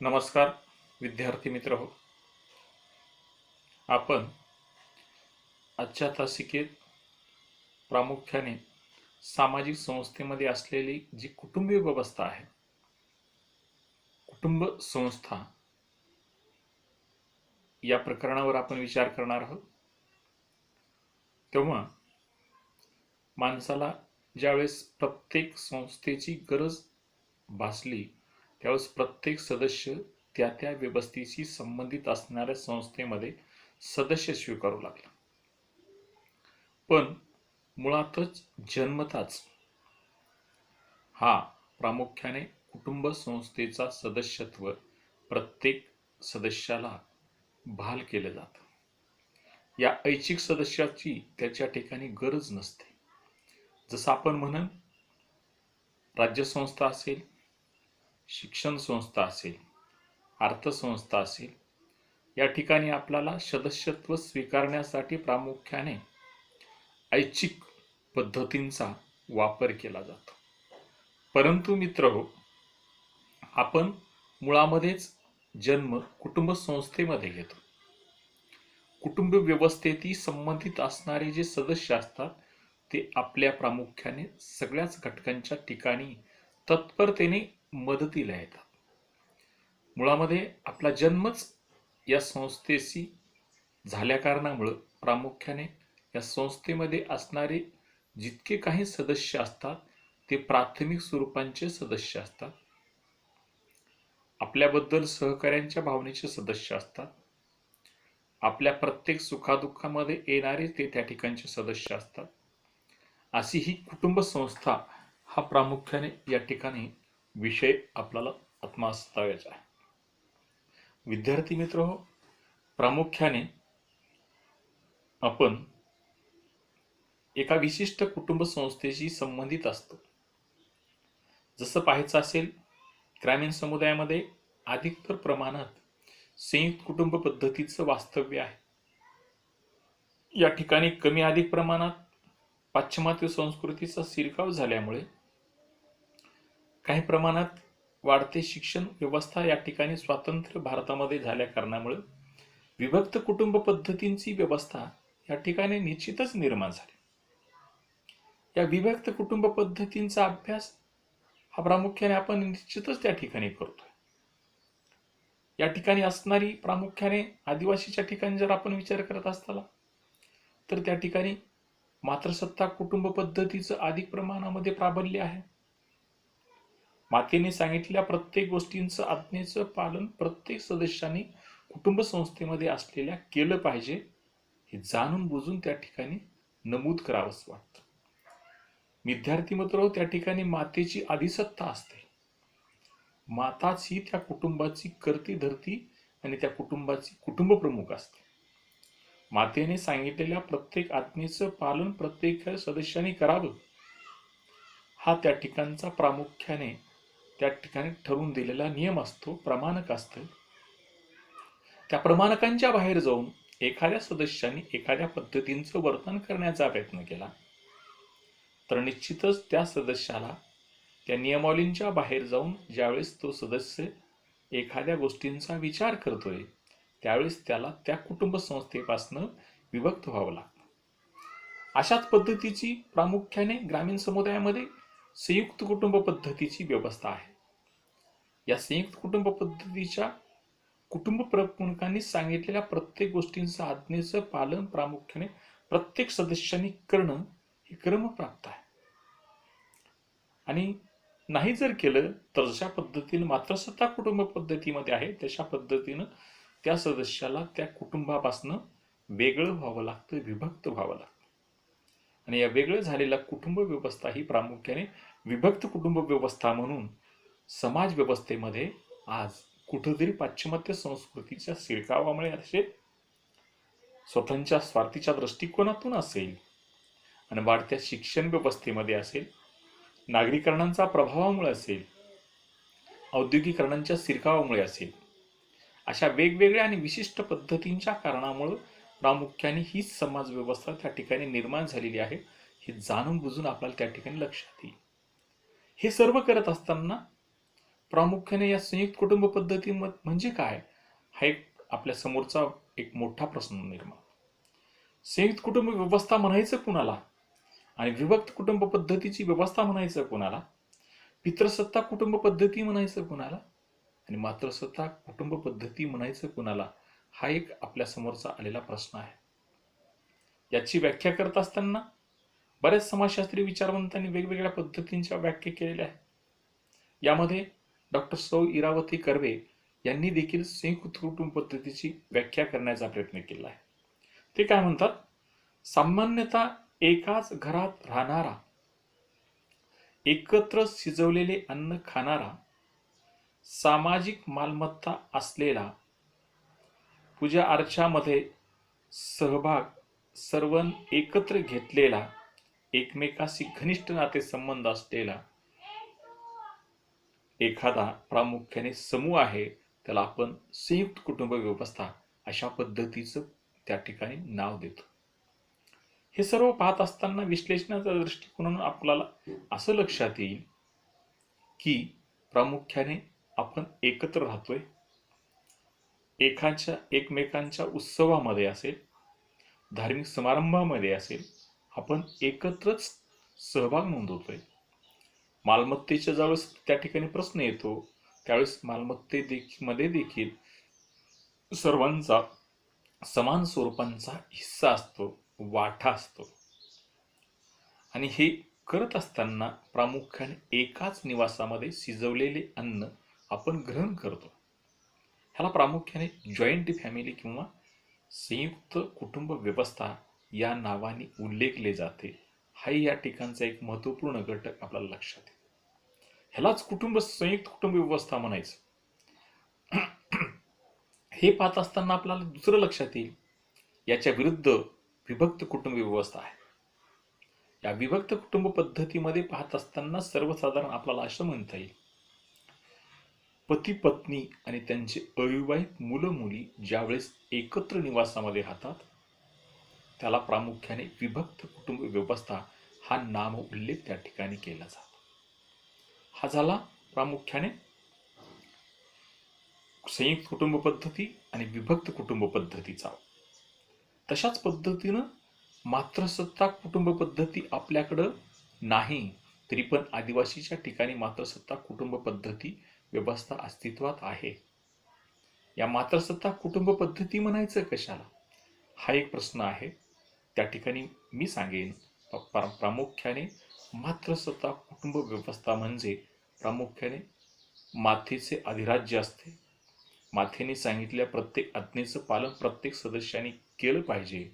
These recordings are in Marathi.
नमस्कार विद्यार्थी मित्र हो. आपण आजच्या तासिकेत प्रामुख्याने सामाजिक संस्थेमध्ये असलेली जी कुटुंबीय व्यवस्था आहे कुटुंब संस्था या प्रकरणावर आपण विचार करणार आहोत. तेव्हा माणसाला ज्यावेळेस प्रत्येक संस्थेची गरज भासली त्यावेळेस प्रत्येक सदस्य त्या त्या व्यवस्थेशी संबंधित असणाऱ्या संस्थेमध्ये सदस्य स्वीकारू लागला. पण मुळातच जन्मताच हा प्रामुख्याने कुटुंब संस्थेचा सदस्यत्व प्रत्येक सदस्याला बहाल केलं जातं. या ऐच्छिक सदस्याची त्याच्या ठिकाणी गरज नसते. जसं आपण म्हणन राज्यसंस्था असेल शिक्षण संस्था असेल अर्थसंस्था असेल या ठिकाणी आपल्याला सदस्यत्व स्वीकारण्यासाठी प्रामुख्याने ऐच्छिक पद्धतींचा वापर केला जातो. परंतु मित्र हो आपण मुळामध्येच जन्म कुटुंब संस्थेमध्ये घेतो. कुटुंब व्यवस्थेती संबंधित असणारे जे सदस्य असतात ते आपल्या प्रामुख्याने सगळ्याच घटकांच्या ठिकाणी तत्परतेने मदतीला येतात. मुळामध्ये आपला जन्मच या संस्थेशी झाल्या कारणामुळं प्रामुख्याने या संस्थेमध्ये असणारे जितके काही सदस्य असतात ते प्राथमिक स्वरूपांचे सदस्य असतात. आपल्याबद्दल सहकार्यांच्या भावनेचे सदस्य असतात. आपल्या प्रत्येक सुखादुःखामध्ये येणारे ते त्या ठिकाणचे सदस्य असतात. अशी ही कुटुंब संस्था हा प्रामुख्याने या ठिकाणी विषय आपल्याला आत्मसावायचा आहे. विद्यार्थी मित्र हो प्रामुख्याने आपण एका विशिष्ट कुटुंब संस्थेशी संबंधित असतो. जसं पाहायचं असेल ग्रामीण समुदायामध्ये अधिकतर प्रमाणात संयुक्त कुटुंब पद्धतीचं वास्तव्य आहे. या ठिकाणी कमी अधिक प्रमाणात पाश्चिमात्य संस्कृतीचा शिरकाव झाल्यामुळे काही प्रमाणात वाढते शिक्षण व्यवस्था या ठिकाणी स्वातंत्र्य भारतामध्ये झाल्या कारणामुळे विभक्त कुटुंब पद्धतींची व्यवस्था या ठिकाणी निश्चितच निर्माण झाली. या विभक्त कुटुंब पद्धतींचा अभ्यास हा प्रामुख्याने आपण निश्चितच त्या ठिकाणी करतोय. या ठिकाणी असणारी प्रामुख्याने आदिवासीच्या ठिकाणी जर आपण विचार करत असताना तर त्या ठिकाणी मातृसत्ता कुटुंब पद्धतीचं अधिक प्रमाणामध्ये प्राबल्य आहे. मातेने सांगितलेल्या प्रत्येक गोष्टींचं आज्ञेचं पालन प्रत्येक सदस्यांनी कुटुंब संस्थेमध्ये असलेल्या केलं पाहिजे हे जाणून बुजून त्या ठिकाणी नमूद करावंच वाटतं. विद्यार्थी मित्र त्या ठिकाणी मातेची आदिसत्ता असते. माताच ही त्या कुटुंबाची करती धरती आणि त्या कुटुंबाची कुटुंब प्रमुख असते. मातेने सांगितलेल्या प्रत्येक आज्ञेचं पालन प्रत्येक सदस्याने करावं. हा त्या ठिकाणचा प्रामुख्याने त्या ठिकाणी ठरवून दिलेला नियम असतो प्रमाणक असतं. त्या प्रमाणकांच्या बाहेर जाऊन एखाद्या सदस्याने एखाद्या पद्धतींचं वर्तन करण्याचा प्रयत्न केला. तर निश्चितच त्या सदस्याला त्या नियमावलींच्या बाहेर जाऊन ज्यावेळेस तो सदस्य एखाद्या गोष्टींचा विचार करतोय त्यावेळेस त्याला त्या कुटुंब संस्थेपासनं विभक्त व्हावं लागतं. अशाच पद्धतीची प्रामुख्याने ग्रामीण समुदायामध्ये संयुक्त कुटुंब पद्धतीची व्यवस्था आहे. या संयुक्त कुटुंब पद्धतीच्या कुटुंब प्रमुखांनी सांगितलेल्या प्रत्येक गोष्टींचं आज्ञेचं पालन प्रामुख्याने प्रत्येक सदस्यांनी करणं हे क्रमप्राप्त आहे. आणि नाही जर केलं तर जशा पद्धतीनं मातृसत्ता कुटुंब पद्धतीमध्ये आहे तशा पद्धतीनं त्या सदस्याला त्या कुटुंबापासनं वेगळं व्हावं लागतं विभक्त व्हावं लागतं. आणि या वेगळं झालेल्या कुटुंब व्यवस्था ही प्रामुख्याने विभक्त कुटुंब व्यवस्था म्हणून समाज व्यवस्थेमध्ये आज कुठंतरी पाश्चिमात्य संस्कृतीच्या शिरकावामुळे असेल स्वतःच्या स्वार्थीच्या दृष्टिकोनातून असेल आणि वाढत्या शिक्षण व्यवस्थेमध्ये असेल नागरीकरणांचा प्रभावामुळे असेल औद्योगिकरणांच्या शिरकावामुळे असेल अशा वेगवेगळ्या आणि विशिष्ट पद्धतींच्या कारणामुळं प्रामुख्याने हीच समाज व्यवस्था त्या ठिकाणी निर्माण झालेली आहे हे जाणून बुजून आपल्याला त्या ठिकाणी लक्षात येईल. हे सर्व करत असताना प्रामुख्याने या संयुक्त कुटुंब पद्धती म्हणजे काय? हा एक आपल्या समोरचा एक मोठा प्रश्न निर्माण. संयुक्त कुटुंब व्यवस्था म्हणायचं कुणाला? आणि विभक्त कुटुंब पद्धतीची व्यवस्था म्हणायचं कुणाला? पितृसत्ता कुटुंब पद्धती म्हणायचं कुणाला? आणि मातृसत्ता कुटुंब पद्धती म्हणायचं कुणाला? हा एक आपल्या समोरचा आलेला प्रश्न आहे. याची व्याख्या करत असताना बऱ्याच समाजशास्त्रीय विचारवंतांनी वेगवेगळ्या पद्धतींच्या व्याख्या केलेल्या आहेत. यामध्ये डॉक्टर सौ इरावती कर्वे यांनी देखील संयुक्त कुटुंब पद्धतीची व्याख्या करण्याचा प्रयत्न केला आहे. ते काय म्हणतात? सामान्यतः एकाच घरात राहणारा एकत्र शिजवलेले अन्न खाणारा सामाजिक मालमत्ता असलेला पूजा अर्चामध्ये सहभाग सर्व एकत्र घेतलेला एकमेकाशी घनिष्ठ नातेसंबंध असलेला एखादा प्रामुख्याने समूह आहे त्याला आपण संयुक्त कुटुंब व्यवस्था अशा पद्धतीचं त्या ठिकाणी नाव देतो. हे सर्व पाहत असताना विश्लेषणाच्या दृष्टिकोनातून आपल्याला असं लक्षात येईल की प्रामुख्याने आपण एकत्र राहतोय. एकाच्या एकमेकांच्या उत्सवामध्ये असेल धार्मिक समारंभामध्ये असेल आपण एकत्रच सहभाग नोंदवतोय. मालमत्तेच्या ज्यावेळेस त्या ठिकाणी प्रश्न येतो त्यावेळेस मालमत्ते देखील मध्ये देखील सर्वांचा समान स्वरूपांचा हिस्सा असतो वाटा असतो. आणि हे करत असताना प्रामुख्याने एकाच निवासामध्ये शिजवलेले अन्न आपण ग्रहण करतो. ह्याला प्रामुख्याने जॉईंट फॅमिली किंवा संयुक्त कुटुंब व्यवस्था या नावाने उल्लेखले जाते. हाही या ठिकाणचा एक महत्त्वपूर्ण घटक आपल्याला लक्षात येईल. ह्यालाच कुटुंब संयुक्त कुटुंब व्यवस्था म्हणायचं. हे पाहत असताना आपल्याला दुसरं लक्षात येईल. याच्या विरुद्ध विभक्त कुटुंब व्यवस्था आहे. या विभक्त कुटुंब पद्धतीमध्ये पाहत असताना सर्वसाधारण आपल्याला असं म्हणता येईल. पती पत्नी आणि त्यांचे अविवाहित मुलं मुली ज्यावेळेस एकत्र निवासामध्ये राहतात त्याला प्रामुख्याने विभक्त कुटुंब व्यवस्था हा नाम उल्लेख त्या ठिकाणी केला जातो. हा झाला प्रामुख्याने संयुक्त कुटुंब पद्धती आणि विभक्त कुटुंब पद्धतीचा. तशाच पद्धतीनं मात्रसत्ता कुटुंब पद्धती आपल्याकडं नाही तरी पण आदिवासीच्या ठिकाणी मातृसत्ताक कुटुंब पद्धती व्यवस्था अस्तित्वात आहे. या मात्रसत्ता कुटुंब पद्धती म्हणायचं कशाला? हा एक प्रश्न आहे. त्या ठिकाणी मी सांगेन. प्रा- प्रामुख्याने मात्रसत्ता कुटुंब व्यवस्था म्हणजे प्रामुख्याने मातेचे अधिराज्य असते. माथेने सांगितल्या प्रत्येक आज्ञेचं पालन प्रत्येक सदस्याने केलं पाहिजे.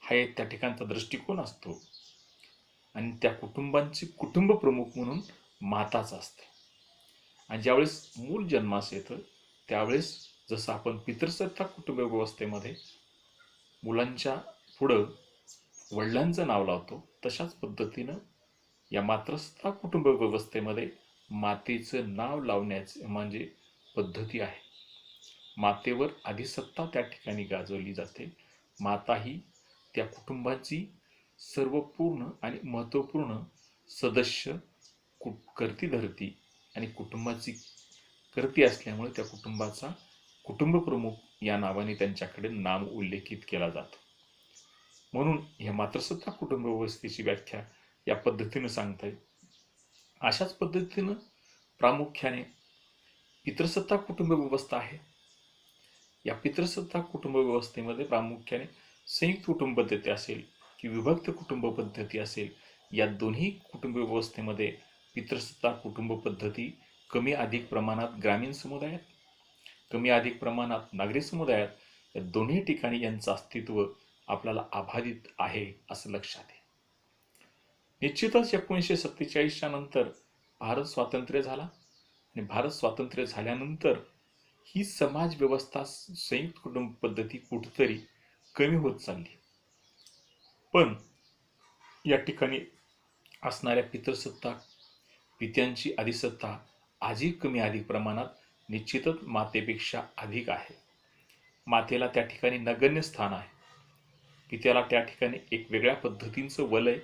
हा एक त्या ठिकाणचा दृष्टिकोन असतो. आणि त्या कुटुंबांचे कुटुंब प्रमुख म्हणून माताच असते. आणि ज्यावेळेस मूल जन्मास येतं त्यावेळेस जसं आपण पितृसत्ता कुटुंब व्यवस्थेमध्ये मुलांच्या पुढं वडिलांचं नाव लावतो तशाच पद्धतीनं या मात्रसत्ता कुटुंब व्यवस्थेमध्ये मातेचं नाव लावण्याचे म्हणजे पद्धती आहे. मातेवर अधिसत्ता त्या ठिकाणी गाजवली जाते. माता ही त्या कुटुंबाची सर्वपूर्ण आणि महत्त्वपूर्ण सदस्य कु करती धरती आणि कुटुंबाची करती असल्यामुळे त्या कुटुंबाचा कुटुंबप्रमुख या नावाने त्यांच्याकडे नाम उल्लेखित केला जातो. म्हणून ह्या मात्रसत्ता कुटुंब व्यवस्थेची व्याख्या या पद्धतीनं सांगता येईल. अशाच पद्धतीनं प्रामुख्याने पितृसत्ता कुटुंब व्यवस्था आहे. या पितृसत्ता कुटुंब व्यवस्थेमध्ये प्रामुख्याने संयुक्त कुटुंब पद्धती असेल की विभक्त कुटुंब पद्धती असेल या दोन्ही कुटुंब व्यवस्थेमध्ये पितृसत्ता कुटुंब पद्धती कमी अधिक प्रमाणात ग्रामीण समुदायात कमी अधिक प्रमाणात नागरी समुदायात या दोन्ही ठिकाणी यांचं अस्तित्व आपल्याला आभारित आहे असं लक्षात आहे. निश्चितच एकोणीसशे सत्तेचाळीसच्या नंतर भारत स्वातंत्र्य झाला आणि भारत स्वातंत्र्य झाल्यानंतर ही समाज व्यवस्था संयुक्त कुटुंब पद्धती कुठतरी कमी होत चालली. पण या ठिकाणी असणाऱ्या पितृसत्ता पित्यांची अधिसत्ता आजही कमी अधिक प्रमाणात निश्चितच मातेपेक्षा अधिक आहे. मातेला त्या ठिकाणी नगण्य स्थान आहे. पित्याला त्या ठिकाणी एक वेगळ्या पद्धतींचं वलय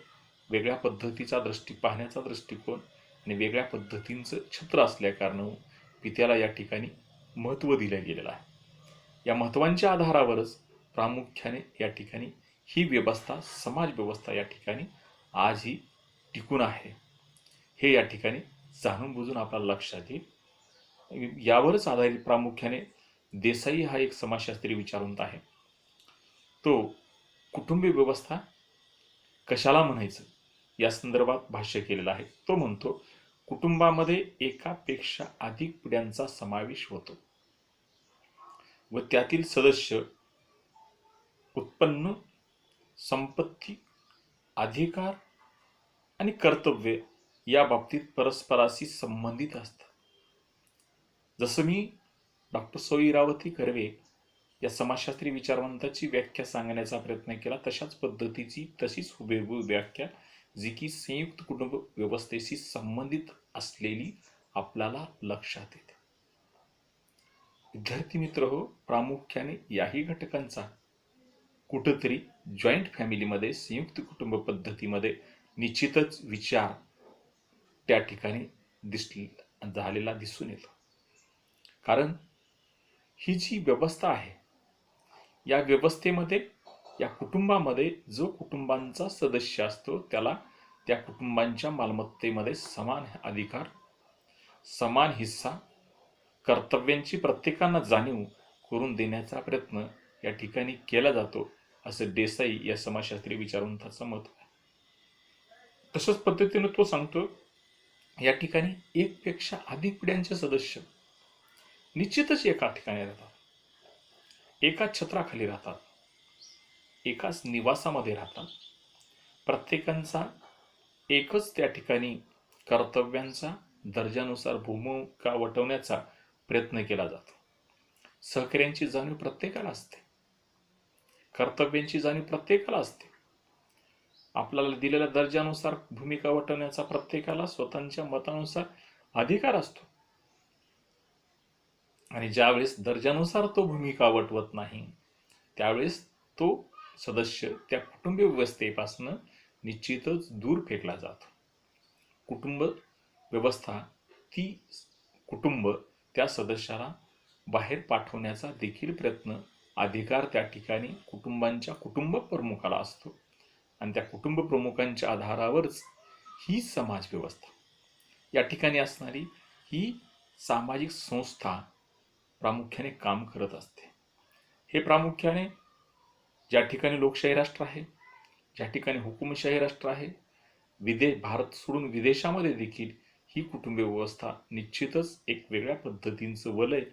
वेगळ्या पद्धतीचा दृष्टी पाहण्याचा दृष्टिकोन आणि वेगळ्या पद्धतींचं छत्र असल्याकारणाहून पित्याला या ठिकाणी महत्त्व दिलं गेलेलं आहे. या महत्त्वांच्या आधारावरच प्रामुख्याने या ठिकाणी ही व्यवस्था समाज व्यवस्था या ठिकाणी आजही टिकून आहे. हे या ठिकाणी जाणून बुजून आपल्याला लक्षात येईल. यावरच आधारित प्रामुख्याने देसाई हा एक समाजशास्त्री विचारवंत आहे. तो कुटुंबीय व्यवस्था कशाला म्हणायचं? या संदर्भात भाष्य केलेलं आहे. तो म्हणतो कुटुंबामध्ये एकापेक्षा अधिक पिढ्यांचा समावेश होतो. व त्यातील सदस्य उत्पन्न संपत्ती अधिकार आणि कर्तव्य या बाबतीत परस्पराशी संबंधित असतात जसं मी डॉक्टर सौ कर्वे या समाजशास्त्री विचारवंताची व्याख्या सांगण्याचा प्रयत्न केला. तशाच पद्धतीची तशीच हुबेहूब व्याख्या जी की संयुक्त कुटुंब व्यवस्थेशी संबंधित असलेली आपल्याला लक्षात येते. विद्यार्थी मित्र हो प्रामुख्याने याही घटकांचा कुठंतरी जॉईंट फॅमिलीमध्ये संयुक्त कुटुंब पद्धतीमध्ये निश्चितच विचार त्या ठिकाणी दिस झालेला दिसून येतो. कारण ही जी व्यवस्था आहे या व्यवस्थेमध्ये या कुटुंबामध्ये जो कुटुंबांचा सदस्य असतो त्याला त्या कुटुंबांच्या मालमत्तेमध्ये समान अधिकार समान हिस्सा कर्तव्यांची प्रत्येकांना जाणीव करून देण्याचा प्रयत्न या ठिकाणी केला जातो असं देसाई या समाजशास्त्री विचारवंताचं मत आहे. तशाच पद्धतीनं तो सांगतो या ठिकाणी एकपेक्षा अधिक पिढ्यांचे सदस्य निश्चितच एका ठिकाणी राहतात. एकाच छत्राखाली राहतात. एकाच निवासामध्ये राहतात. प्रत्येकांचा एकच त्या ठिकाणी कर्तव्यांचा दर्जानुसार भूमिका वटवण्याचा प्रयत्न केला जातो. सहकार्यांची जाणीव प्रत्येकाला असते. कर्तव्यांची जाणीव प्रत्येकाला असते. आपल्याला दिलेल्या दर्जानुसार भूमिका वटवण्याचा प्रत्येकाला स्वतःच्या मतानुसार अधिकार असतो. आणि ज्यावेळेस दर्जानुसार तो भूमिका वटवत नाही त्यावेळेस तो सदस्य त्या कुटुंब व्यवस्थेपासून निश्चितच दूर फेकला जातो. कुटुंब व्यवस्था ती कुटुंब त्या सदस्याला बाहेर पाठवण्याचा देखील प्रयत्न अधिकार त्या ठिकाणी कुटुंबांच्या कुटुंब प्रमुखाला असतो. आणि त्या कुटुंब प्रमुखांच्या आधारावरच ही समाज व्यवस्था या ठिकाणी असणारी ही सामाजिक संस्था प्रामुख्याने काम करत असते. हे प्रामुख्याने ज्या ठिकाणी लोकशाही राष्ट्र आहे ज्या ठिकाणी हुकुमशाही राष्ट्र आहे विदेश भारत सोडून विदेशामध्ये देखील ही कुटुंब व्यवस्था निश्चितच एक वेगळ्या पद्धतींचं वलय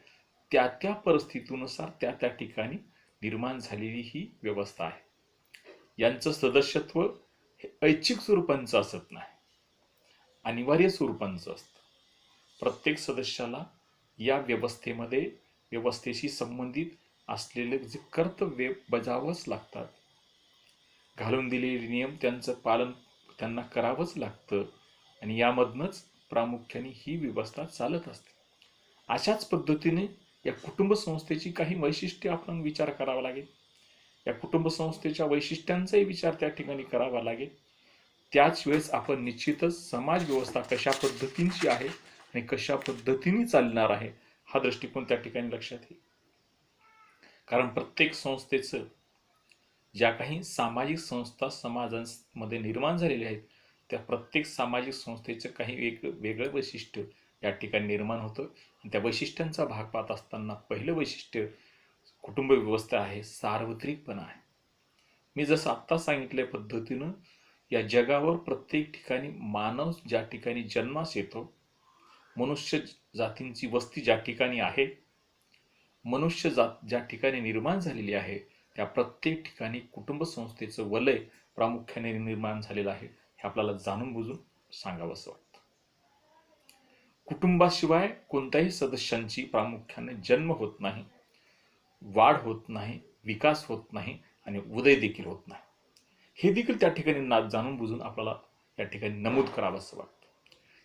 त्या त्या परिस्थितीनुसार त्या त्या ठिकाणी निर्माण झालेली ही व्यवस्था आहे. यांचं सदस्यत्व हे ऐच्छिक स्वरूपांचं असत नाही. अनिवार्य स्वरूपांचं असतं. प्रत्येक सदस्याला या व्यवस्थेमध्ये व्यवस्थेशी संबंधित असलेले जे कर्तव्य बजावंच लागतात. घालून दिलेले नियम त्यांचं पालन त्यांना करावंच लागतं आणि यामधनंच प्रामुख्याने ही व्यवस्था चालत असते. अशाच पद्धतीने या कुटुंब संस्थेची काही वैशिष्ट्ये आपण विचार करावा लागेल. या कुटुंब संस्थेच्या वैशिष्ट्यांचाही विचार त्या ठिकाणी करावा लागेल. त्याच वेळेस आपण निश्चितच समाज व्यवस्था कशा पद्धतींची आहे आणि कशा पद्धतीने चालणार आहे हा दृष्टिकोन त्या ठिकाणी लक्षात येईल. कारण प्रत्येक संस्थेचं ज्या काही सामाजिक संस्था समाजांमध्ये निर्माण झालेल्या आहेत त्या प्रत्येक सामाजिक संस्थेचं काही एक वेगळं वैशिष्ट्य या ठिकाणी निर्माण होतं. आणि त्या वैशिष्ट्यांचा भाग पाहत असताना पहिलं वैशिष्ट्य कुटुंब व्यवस्था आहे सार्वत्रिकपणा आहे. मी जसं आत्ता सांगितल्या पद्धतीनं या जगावर प्रत्येक ठिकाणी मानव ज्या ठिकाणी जन्मास येतो मनुष्य जातींची वस्ती ज्या ठिकाणी आहे मनुष्य जात ज्या ठिकाणी निर्माण झालेली आहे त्या प्रत्येक ठिकाणी कुटुंब संस्थेचं वलय प्रामुख्याने निर्माण झालेलं आहे हे आपल्याला जाणून बुजून सांगावंसं वाटतं. कुटुंबाशिवाय कोणत्याही सदस्यांची प्रामुख्याने जन्म होत नाही वाढ होत नाही विकास होत नाही आणि उदय देखील होत नाही. हे देखील त्या ठिकाणी ना जाणून बुजून आपल्याला या ठिकाणी नमूद करावं असं वाटतं.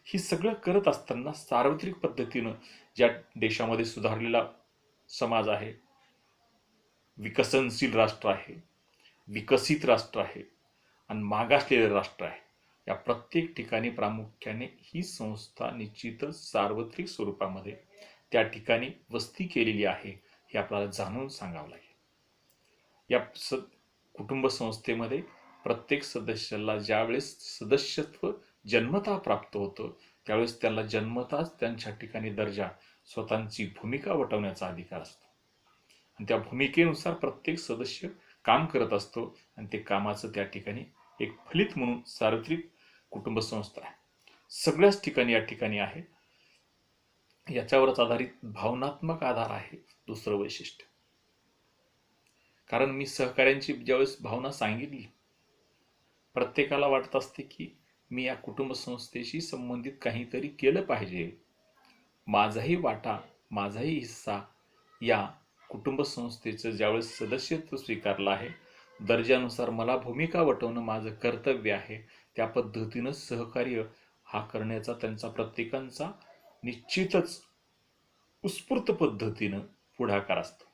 ही सगळं करत असताना सार्वत्रिक पद्धतीनं ज्या देशामध्ये सुधारलेला समाज आहे विकसनशील राष्ट्र आहे विकसित राष्ट्र आहे आणि मागासलेलं राष्ट्र आहे या प्रत्येक ठिकाणी प्रामुख्याने ही संस्था निश्चितच सार्वत्रिक स्वरूपामध्ये त्या ठिकाणी वस्ती केलेली आहे हे आपल्याला जाणून सांगावं लागेल. या स कुटुंब संस्थेमध्ये प्रत्येक सदस्याला ज्यावेळेस सदस्यत्व जन्मता प्राप्त होतं. त्यावेळेस त्याला जन्मताच त्यांच्या ठिकाणी दर्जा स्वतःची भूमिका वटवण्याचा अधिकार असतो. आणि त्या भूमिकेनुसार प्रत्येक सदस्य काम करत असतो आणि ते कामाचं त्या ठिकाणी एक फलित म्हणून सार्वत्रिक कुटुंब संस्था आहे. सगळ्याच ठिकाणी या ठिकाणी आहे. याच्यावरच आधारित भावनात्मक आधार आहे दुसरं वैशिष्ट्य. कारण मी सहकार्यांची ज्यावेळेस भावना सांगितली प्रत्येकाला वाटत असते की मी या कुटुंब संस्थेशी संबंधित काहीतरी केलं पाहिजे. माझाही वाटा माझाही हिस्सा या कुटुंब संस्थेचं ज्यावेळेस सदस्यत्व स्वीकारलं आहे दर्जानुसार मला भूमिका वटवणं माझं कर्तव्य आहे. त्या पद्धतीनं सहकार्य हा करण्याचा त्यांचा प्रत्येकांचा निश्चितच उत्स्फूर्त पद्धतीनं पुढाकार असतो.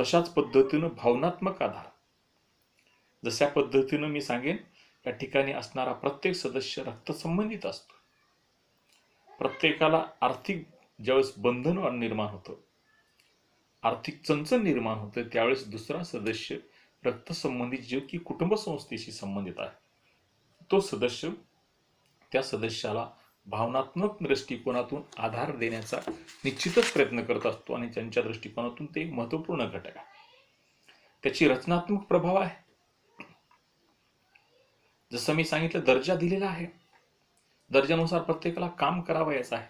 तशाच पद्धतीनं भावनात्मक आधार. जशा पद्धतीनं मी सांगेन या ठिकाणी असणारा प्रत्येक सदस्य रक्तसंबंधित असतो. प्रत्येकाला आर्थिक ज्यावेळेस बंधन निर्माण होतं आर्थिक चंचल निर्माण होते त्यावेळेस दुसरा सदस्य रक्तसंबंधित जीव की कुटुंब संस्थेशी संबंधित आहे. तो सदस्य त्या सदस्याला भावनात्मक दृष्टिकोनातून आधार देण्याचा निश्चितच प्रयत्न करत असतो आणि त्यांच्या दृष्टिकोनातून ते एक महत्त्वपूर्ण घटक आहे. त्याची रचनात्मक प्रभाव आहे. जसं मी सांगितलं दर्जा दिलेला आहे. दर्जानुसार प्रत्येकाला काम करावयाचं आहे.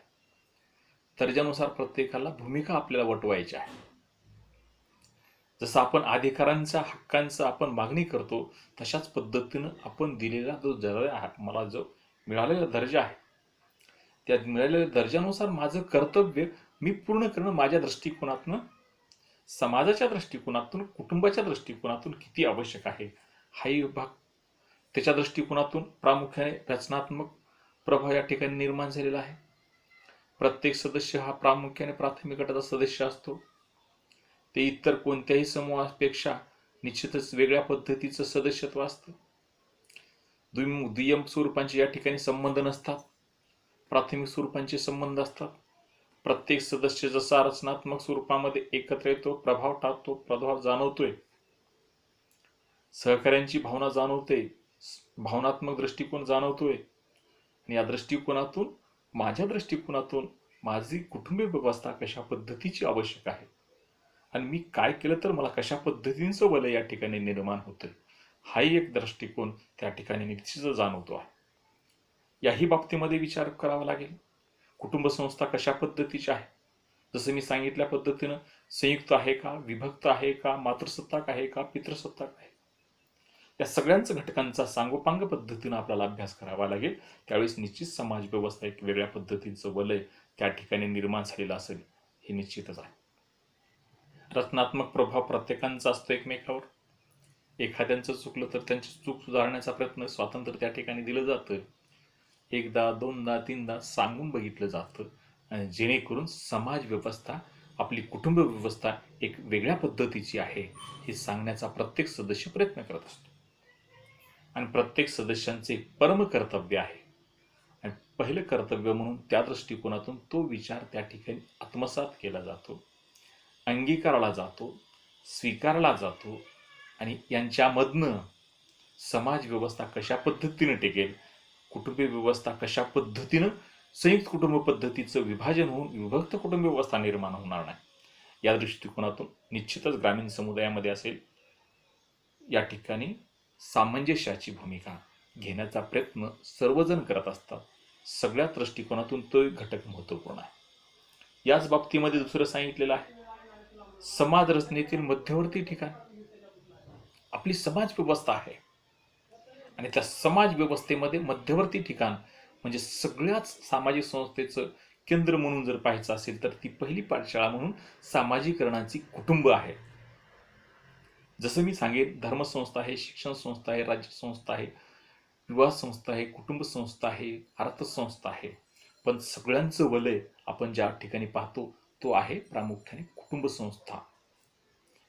दर्जानुसार प्रत्येकाला भूमिका आपल्याला वटवायची आहे. जसं आपण अधिकारांचा हक्कांचा आपण मागणी करतो तशाच पद्धतीनं आपण दिलेला जो दर्जा आहे मला जो मिळालेला दर्जा आहे त्या मिळालेल्या दर्जानुसार माझं कर्तव्य मी पूर्ण करणं माझ्या दृष्टिकोनातनं समाजाच्या दृष्टिकोनातून कुटुंबाच्या दृष्टिकोनातून किती आवश्यक आहे हाही भाग त्याच्या दृष्टिकोनातून प्रामुख्याने रचनात्मक प्रभाव या ठिकाणी निर्माण झालेला आहे. प्रत्येक सदस्य हा प्रामुख्याने प्राथमिक गटाचा सदस्य असतो. ते इतर कोणत्याही समूहापेक्षा निश्चितच वेगळ्या पद्धतीचं सदस्यत्व असतं. दुय्यम दुय्यम स्वरूपांचे या ठिकाणी संबंध नसतात. प्राथमिक स्वरूपांचे संबंध असतात. प्रत्येक सदस्य जसा रचनात्मक स्वरूपामध्ये एकत्र येतो प्रभाव टाकतो प्रभाव जाणवतोय. सहकार्यांची भावना जाणवते. भावनात्मक दृष्टिकोन जाणवतोय. आणि या दृष्टिकोनातून माझ्या दृष्टिकोनातून माझी कुटुंबीय व्यवस्था कशा पद्धतीची आवश्यक आहे? आणि मी काय केलं तर मला कशा पद्धतींचं वलय या ठिकाणी निर्माण होतं हाही एक दृष्टिकोन त्या ठिकाणी निश्चित जाणवतो आहे. याही बाबतीमध्ये विचार करावा लागेल. कुटुंब संस्था कशा पद्धतीची आहे? जसं मी सांगितल्या पद्धतीनं संयुक्त आहे का विभक्त आहे का मातृसत्ताक आहे का पितृसत्ताक आहे? या सगळ्यांच घटकांचा सांगोपांग पद्धतीनं आपल्याला अभ्यास करावा लागेल. त्यावेळेस निश्चित समाज व्यवस्था एक वेगळ्या पद्धतीचं वलय त्या ठिकाणी निर्माण झालेलं असेल हे निश्चितच आहे. रचनात्मक प्रभाव प्रत्येकांचा असतो एकमेकावर. एखाद्यांचं चुकलं तर त्यांची चूक सुधारण्याचा प्रयत्न स्वातंत्र्य त्या ठिकाणी दिलं जातं. एकदा दोनदा तीनदा सांगून बघितलं जातं. आणि जेणेकरून समाज व्यवस्था आपली कुटुंब व्यवस्था एक वेगळ्या पद्धतीची आहे हे सांगण्याचा प्रत्येक सदस्य प्रयत्न करत असतो. आणि प्रत्येक सदस्यांचे परम कर्तव्य आहे. आणि पहिलं कर्तव्य म्हणून त्या दृष्टिकोनातून तो विचार त्या ठिकाणी आत्मसात केला जातो अंगीकारला जातो स्वीकारला जातो आणि यांच्यामधनं समाज व्यवस्था कशा पद्धतीनं टिकेल कुटुंब व्यवस्था कशा पद्धतीनं संयुक्त कुटुंब पद्धतीचं विभाजन होऊन विभक्त कुटुंब व्यवस्था निर्माण होणार नाही या दृष्टिकोनातून निश्चितच ग्रामीण समुदायामध्ये असेल या ठिकाणी सामंजस्याची भूमिका घेण्याचा प्रयत्न सर्वजण करत असतात. सगळ्या दृष्टिकोनातून तो एक घटक महत्त्वपूर्ण आहे. याच बाबतीमध्ये दुसरं सांगितलेलं आहे. समाज रचनेतील मध्यवर्ती ठिकाण. आपली समाज व्यवस्था आहे. आणि त्या समाज व्यवस्थेमध्ये मध्यवर्ती ठिकाण म्हणजे सगळ्याच सामाजिक संस्थेचं केंद्र म्हणून जर पाहायचं असेल तर ती पहिली पाठशाळा म्हणून सामाजिकरणाची कुटुंब आहे. जसं मी सांगेन धर्मसंस्था आहे शिक्षण संस्था आहे राज्य संस्था आहे विवाह संस्था आहे कुटुंब संस्था आहे अर्थसंस्था आहे. पण सगळ्यांचं वलय आपण ज्या ठिकाणी पाहतो तो आहे प्रामुख्याने कुटुंब संस्था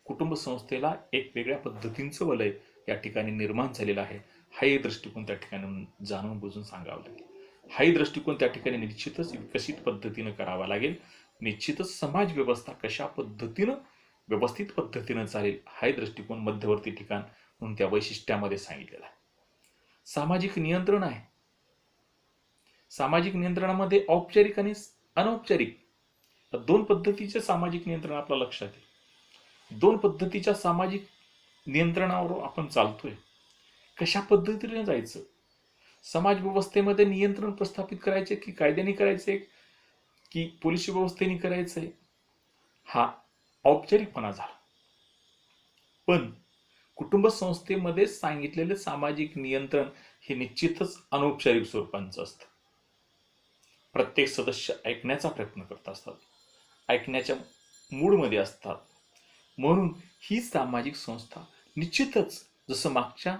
कुटुंब संस्थेला एक वेगळ्या पद्धतींचं वलय या ठिकाणी निर्माण झालेलं आहे. हाही दृष्टिकोन त्या ठिकाणी जाणून बुजून सांगावं लागेल. हाही दृष्टिकोन त्या ठिकाणी निश्चितच विकसित पद्धतीनं करावा लागेल. निश्चितच समाज व्यवस्था कशा पद्धतीनं व्यवस्थित पद्धतीनं चालेल हा दृष्टिकोन मध्यवर्ती ठिकाण म्हणून त्या वैशिष्ट्यामध्ये सांगितलेला आहे. सामाजिक नियंत्रण आहे. सामाजिक नियंत्रणामध्ये औपचारिक आणि अनौपचारिक दोन पद्धतीचे सामाजिक नियंत्रण आपल्या लक्षात येईल. दोन पद्धतीच्या सामाजिक नियंत्रणावर आपण चालतोय. कशा पद्धतीने जायचं? समाज व्यवस्थेमध्ये नियंत्रण प्रस्थापित करायचे की कायद्याने करायचे? की पोलीस व्यवस्थेने करायचंय? हा औपचारिकपणा झाला. पण कुटुंब संस्थेमध्ये सांगितलेले सामाजिक नियंत्रण हे निश्चितच अनौपचारिक स्वरूपांचं असतं. प्रत्येक सदस्य ऐकण्याचा प्रयत्न करत असतात. ऐकण्याच्या मूडमध्ये असतात. म्हणून ही सामाजिक संस्था निश्चितच जसं मागच्या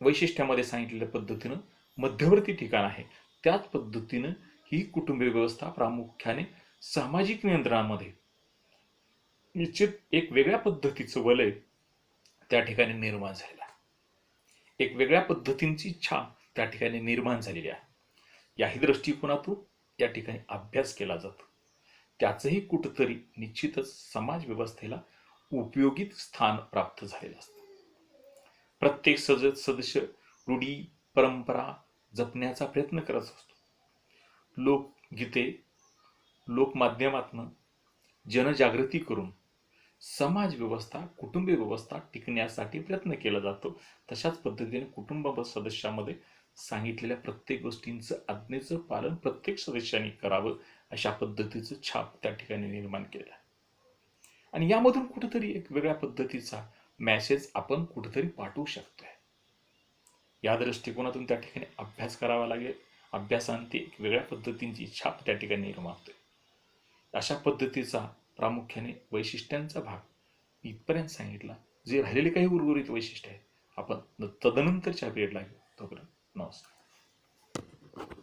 वैशिष्ट्यामध्ये सांगितलेल्या पद्धतीनं मध्यवर्ती ठिकाण आहे त्याच पद्धतीनं ही कुटुंबीय व्यवस्था प्रामुख्याने सामाजिक नियंत्रणामध्ये निश्चित एक वेगळ्या पद्धतीचं वलय त्या ठिकाणी निर्माण झालेलं आहे. एक वेगळ्या पद्धतींची इच्छा त्या ठिकाणी निर्माण झालेली आहे. याही दृष्टिकोनातून या ठिकाणी अभ्यास केला जातो. त्याचंही कुठंतरी निश्चितच समाज व्यवस्थेला उपयोगित स्थान प्राप्त झालेलं असतं. प्रत्येक सज सदस्य रूढी परंपरा जपण्याचा प्रयत्न करत असतो. लोकगीते लोकमाध्यमातनं जनजागृती करून समाज व्यवस्था कुटुंबी व्यवस्था टिकण्यासाठी प्रयत्न केला जातो. तशाच पद्धतीने कुटुंब सदस्यामध्ये सांगितलेल्या प्रत्येक गोष्टींचं आज्ञेचं पालन प्रत्येक सदस्याने करावं अशा पद्धतीचं छाप त्या ठिकाणी निर्माण केलं आहे. आणि यामधून कुठेतरी एक वेगळ्या पद्धतीचा मॅसेज आपण कुठेतरी पाठवू शकतोय. या दृष्टिकोनातून त्या ठिकाणी अभ्यास करावा लागेल. अभ्यासांती एक वेगळ्या पद्धतींची छाप त्या ठिकाणी निर्माण होते. अशा पद्धतीचा प्रामुख्याने वैशिष्ट्यांचा भाग इथपर्यंत सांगितला. जे राहिलेले काही उर्वरित वैशिष्ट्य आहेत आपण तदनंतरच्या पिरियडला घेऊ. तोपर्यंत नमस्कार.